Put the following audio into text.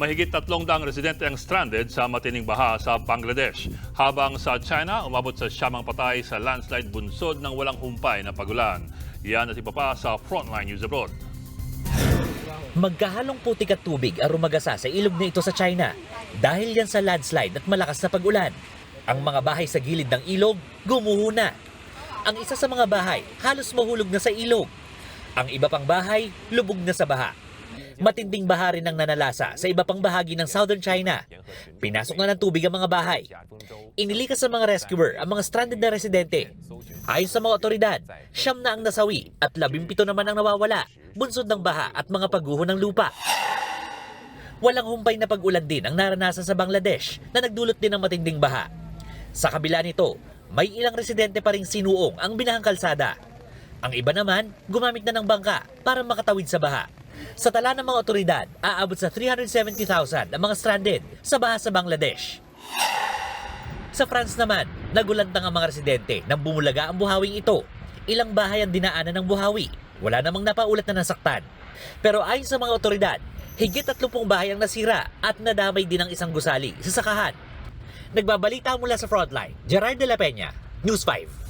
Mahigit tatlong daang residente ang stranded sa matining baha sa Bangladesh. Habang sa China, umabot sa siyamang patay sa landslide bunsod ng walang humpay na pagulan. Yan at iba pa sa Frontline News Abroad. Magkahalong putik at tubig ang rumagasa sa ilog na ito sa China dahil yan sa landslide at malakas na pag-ulan. Ang mga bahay sa gilid ng ilog gumuho na. Ang isa sa mga bahay halos mahulog na sa ilog. Ang iba pang bahay lubog na sa baha. Matinding baha rin nanalasa sa iba pang bahagi ng southern China. Pinasok na ng tubig ang mga bahay. Inilikas sa mga rescuer ang mga stranded na residente. Ayon sa mga otoridad, siyam na ang nasawi at labimpito naman ang nawawala, bunsod ng baha at mga pagguho ng lupa. Walang humpay na pag-ulan din ang naranasan sa Bangladesh na nagdulot din ng matinding baha. Sa kabila nito, may ilang residente pa ring sinuong ang binahang kalsada. Ang iba naman, gumamit na ng bangka para makatawid sa baha. Sa tala ng mga otoridad, aabot sa 370,000 ang mga stranded sa baha sa Bangladesh. Sa France naman, nagulantang ang mga residente nang bumulaga ang buhawing ito. Ilang bahay ang dinaanan ng buhawi. Wala namang napaulat na nasaktan. Pero ayon sa mga otoridad, higit 30 bahay ang nasira at nadamay din ang isang gusali sa sakahan. Nagbabalita mula sa frontline, Gerard de la Peña, News 5.